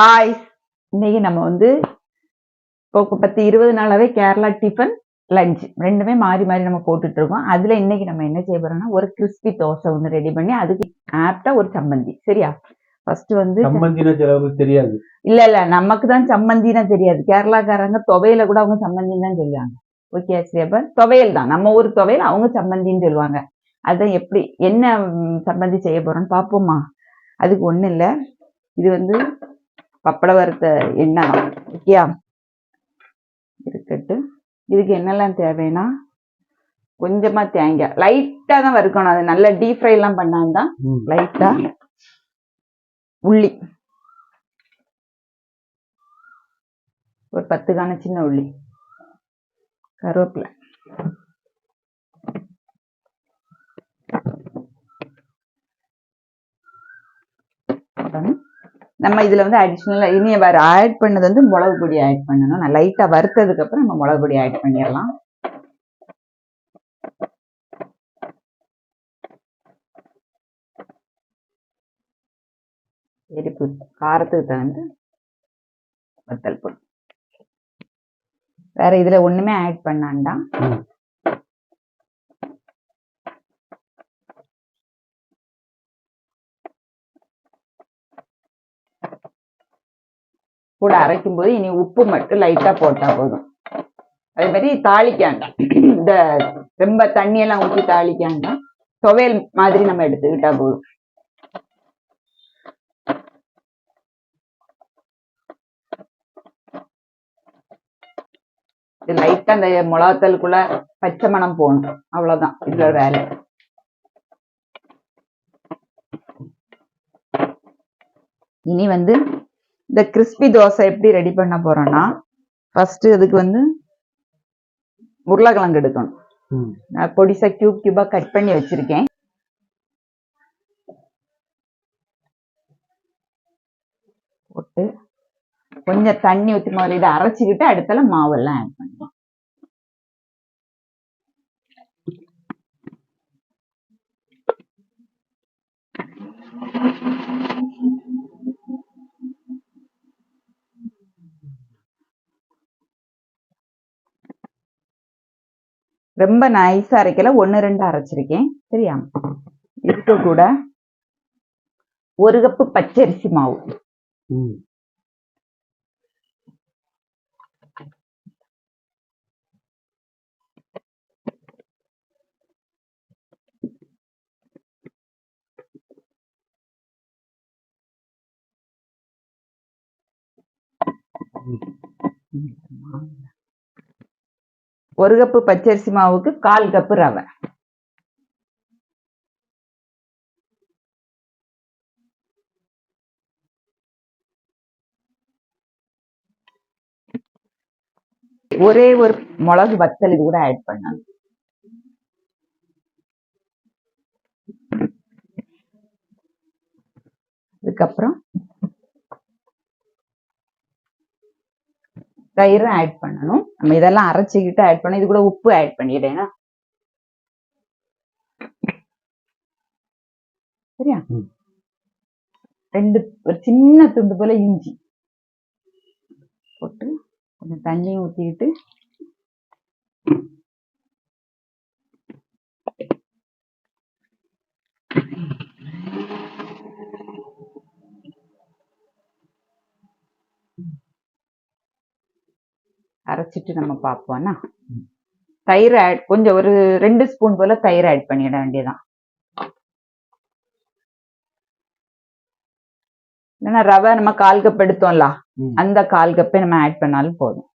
Hi இன்னைக்கு நம்ம வந்து இப்போ பத்து இருபது நாளாவே கேரளா டிஃபன் லஞ்ச் ரெண்டுமே மாறி மாறி நம்ம போட்டுட்டு இருக்கோம் அதுல இன்னைக்கு நம்ம என்ன செய்ய போறோம்னா ஒரு கிறிஸ்பி தோசை ஒன்று ரெடி பண்ணி அதுக்கு ஆப்டா ஒரு சம்மந்தி. சரியா? ஃபர்ஸ்ட் வந்து தெரியாது. இல்ல இல்ல. நமக்கு தான் சம்மந்தினா தெரியாது. கேரளாக்காரங்க துவையில கூட அவங்க சம்மந்தின்னு தான் சொல்லுவாங்க. ஓகே அப்ப துவையல் தான். நம்ம ஊர் துவையல் அவங்க சம்மந்தின்னு சொல்லுவாங்க. அதான் எப்படி என்ன ம், சம்மந்தி செய்ய போறோம்னு பார்ப்போமா அதுக்கு ஒண்ணும் இல்ல. இது வந்து பப்பட வறுத்த எண்ணெய் தான் ஓகேயா இருக்கட்டு இதுக்கு என்னெல்லாம் தேவைன்னா கொஞ்சமா தேங்காய். லைட்டா தான் வறுக்கணும். அது நல்லா டீப் ஃப்ரை எல்லாம் பண்ணாதான் ம். லைட்டா உள்ளி. ஒரு பத்து கான சின்ன உள்ளி. கருவேப்பிலை. போடணும். நம்ம இதில் வந்து அடிஷ்னலாக இனி வேறு ஆட் பண்ணது வந்து மிளகு பொடி ஆட் பண்ணணும். நான் லைட்டாக வறுத்ததுக்கு அப்புறம் நம்ம மிளகு பொடி ஆட் பண்ணிடலாம். எரிப்பு காரத்துக்கு தகுந்த வத்தல் பொடி. வேற இதுல ஒண்ணுமே ஆட் பண்ணாண்டா? கூட அரைக்கும் போது இனி உப்பு மட்டும் லைட்டா போட்டா போதும். அதே மாதிரி தாளிக்காண்டாம் இந்த ரொம்ப தண்ணியெல்லாம் ஊற்றி தாளிக்காண்டாம் துவையல் மாதிரி நம்ம எடுத்துக்கிட்டா போதும். இது லைட்டா அந்த மிளகாத்தலுக்குள்ள பச்சை மணம் போகணும் அவ்வளவுதான். இதுல வேலை இனி வந்து இந்த கிறிஸ்பி தோசை எப்படி ரெடி பண்ண போறோம்னா ஃபர்ஸ்ட் அதுக்கு வந்து உருளைக்கிழங்கு எடுக்கணும். நான் பொடிசா கியூப் கியூபா கட் பண்ணி வச்சிருக்கேன். போட்டு கொஞ்சம் தண்ணி ஊற்றி முதல்ல இதை அரைச்சிக்கிட்டு அடுத்தல மாவெல்லாம் ஆட் பண்ணலாம். ரொம்ப நைஸா அரைக்கல. ஒன்று ரெண்டு அரைச்சிருக்கேன். சரியா? இதுக்கு கூட. ஒரு கப்பு பச்சரிசி மாவு. ம். ஒரு கப்பு பச்சரிசி மாவுக்கு கால் கப்பு ரவை. ஒரே ஒரு மிளகு வத்தல் இது கூட ஆட் பண்ணணும் அதுக்கப்புறம் தயிரும் ஆட் பண்ணணும். நம்ம இதெல்லாம் அரைச்சிக்கிட்டு ஆட் பண்ண இது கூட உப்பு ஆட் பண்ணிடுறேன்னா. சரியா. ரெண்டு ஒரு சின்ன துண்டு போல இஞ்சி போட்டு கொஞ்சம் தண்ணியும் ஊத்திக்கிட்டு அரைச்சிட்டு நம்ம பார்ப்போம்னா தயிர் ஆட் கொஞ்சம் ஒரு ரெண்டு ஸ்பூன் போல தயிர் ஆட் பண்ணிட வேண்டியதான் இல்லைன்னா ரவை நம்ம கால் கப் எடுத்தோம்ல. அந்த கால் கப்பே நம்ம ஆட் பண்ணாலும் போதும்.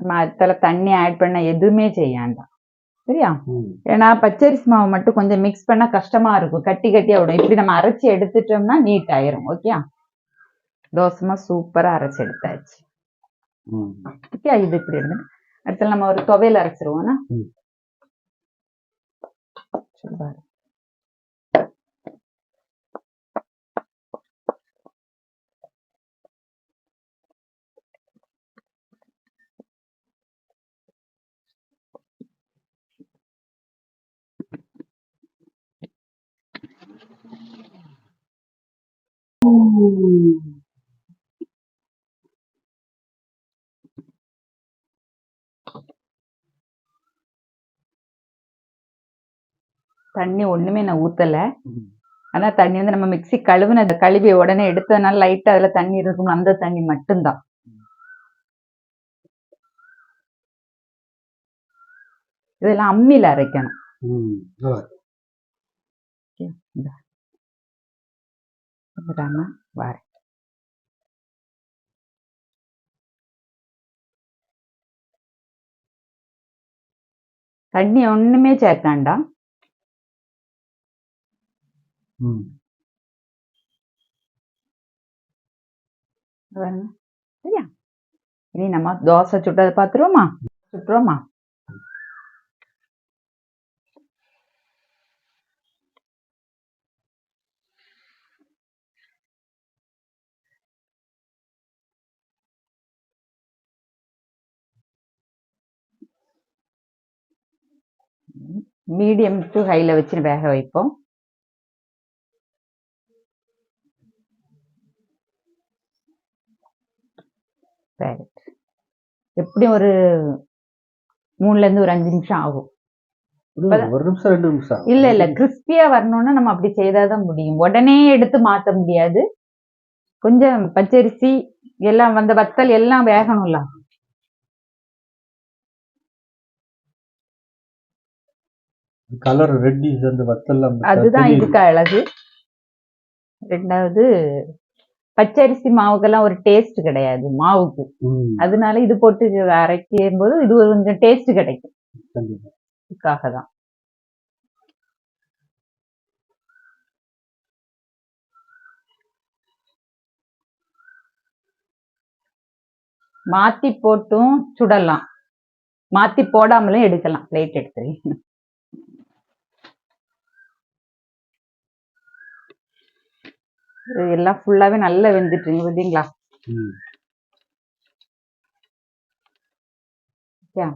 நம்ம அதில் தண்ணி ஆட் பண்ண எதுவுமே செய்யாண்டாம் சரியா. ஏன்னா பச்சரிசி மாவு மட்டும் கொஞ்சம் மிக்ஸ் பண்ண கஷ்டமா இருக்கும். கட்டி கட்டியா விடும் இப்படி நம்ம அரைச்சி எடுத்துட்டோம்னா நீட் ஆயிரும். ஓகே தோசமா சூப்பரா அரைச்சு எடுத்தாச்சு. ஓகே இது இப்படி இருந்து அடுத்து நம்ம ஒரு துவையல் அரைச்சிருவோம்னா ம். சூப்பர். தண்ணி ஒண்ணுமே நான் ஊத்தல. ஆனா தண்ணி வந்து நம்ம மிக்ஸி கழுவுன கழுவி உடனே எடுத்ததுனால லைட்டா அதுல தண்ணி இருக்கும் அந்த தண்ணி மட்டும்தான் இதெல்லாம் அம்மியில அரைக்கணும் வார தண்ணி ஒண்ணுமே சேர்க்காண்டா ம். பாருங்க. சரியா? இனி நம்ம தோசை சுட்டதை பார்த்துருவோமா? சுட்டுருவோமா? மீடியம் டு ஹைல வச்சு வேக வைப்போம். சரி எப்படியும் ஒரு மூணுல இருந்து ஒரு அஞ்சு நிமிஷம் ஆகும். ஒரு நிமிஷம் ரெண்டு நிமிஷம். இல்ல இல்ல கிறிஸ்பியா வரணும்னா நம்ம அப்படி செய்தாதான் முடியும். உடனே எடுத்து மாத்த முடியாது. கொஞ்சம் பச்சரிசி எல்லாம் வந்த வத்தல் எல்லாம் வேகணும்ல. கலர் ரெட்டிஸ் அந்த வத்தெல்லாம் அதுதான். இதுக்கு அழகு. ரெண்டாவது பச்சரிசி மாவுக்கெல்லாம் ஒரு டேஸ்ட் கிடையாது மாவுக்கு. அதனால இது போட்டு அரைக்கும் போது இது ஒரு கொஞ்சம் டேஸ்ட் கிடைக்கும். இதுக்காக தான் மாத்தி போட்டும் சுடலாம். மாத்தி போடாமலும் எடுக்கலாம் பிளேட் எடுத்து. இது எல்லாம் ஃபுல்லாவே நல்லா வெந்துட்டுங்க பார்த்தீங்களா ம். யா.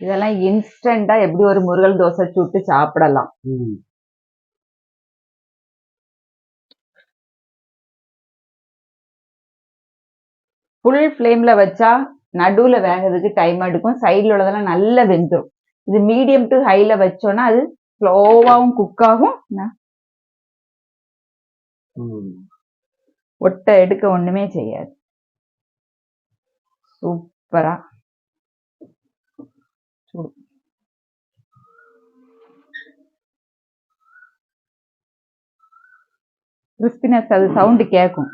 இதெல்லாம் இன்ஸ்டண்டா எப்படி ஒரு முருகல் தோசை சுட்டு சாப்பிடலாம். ஃபுல் ஃப்ளேம்ல வச்சா நடுவுல வேகிறதுக்கு டைம் எடுக்கும். சைடுல உள்ளதெல்லாம் நல்லா வெந்துடும் இது மீடியம் டு ஹைல வச்சோம்னா அது ஸ்லோவாகவும் குக் ஆகும். ஒட்டை எடுக்க ஒண்ணுமே செய்யாது. சூப்பரா. கிறிஸ்பினஸ் அது சவுண்டு கேட்கும்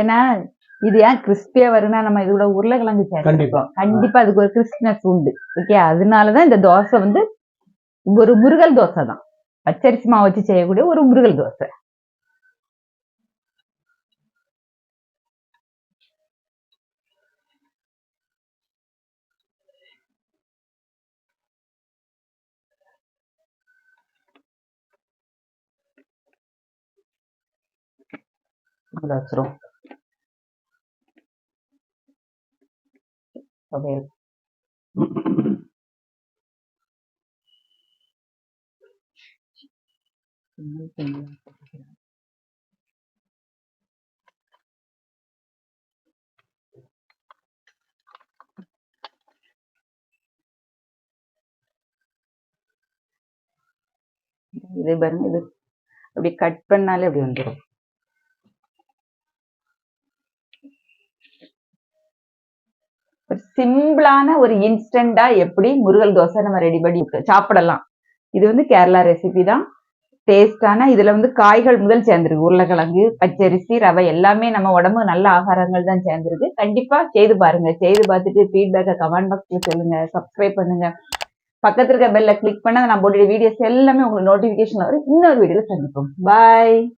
ஏன்னா இது ஏன் கிறிஸ்பியா வரும்னா நம்ம இது கூட உருளைக்கிழங்கு. சேர்த்துருக்கோம் கண்டிப்பா. அதுக்கு ஒரு கிறிஸ்பினஸ் உண்டு. ஓகே அதனாலதான் இந்த தோசை வந்து ஒரு முருகல் தோசை தான். பச்சரிசி மாவு வச்சு செய்யக்கூடிய ஒரு முருகல் தோசை. வச்சிரும். இது பாருங்க இது அப்படி கட் பண்ணாலே அப்படி வந்துடும் ஒரு சிம்பிளான ஒரு இன்ஸ்டண்டா எப்படி முருகல் தோசை நம்ம ரெடி பண்ணி சாப்பிடலாம். இது வந்து கேரளா ரெசிபி தான். டேஸ்டான இதுல வந்து காய்கள் முதல் சேர்ந்துருக்கு. உருளைக்கிழங்கு பச்சரிசி ரவை எல்லாமே நம்ம உடம்பு நல்ல ஆகாரங்கள் தான் சேர்ந்துருக்கு. கண்டிப்பா செய்து பாருங்க. செய்து பார்த்துட்டு ஃபீட்பேக்கை கமெண்ட் பாக்ஸ்ல சொல்லுங்க. சப்ஸ்கிரைப் பண்ணுங்க. பக்கத்துல இருக்க பெல்ல கிளிக் பண்ணா நான் போட்டுற வீடியோஸ் எல்லாமே உங்களுக்கு நோட்டிபிகேஷன் வரும். இன்னொரு வீடியோல சந்திப்போம். பாய்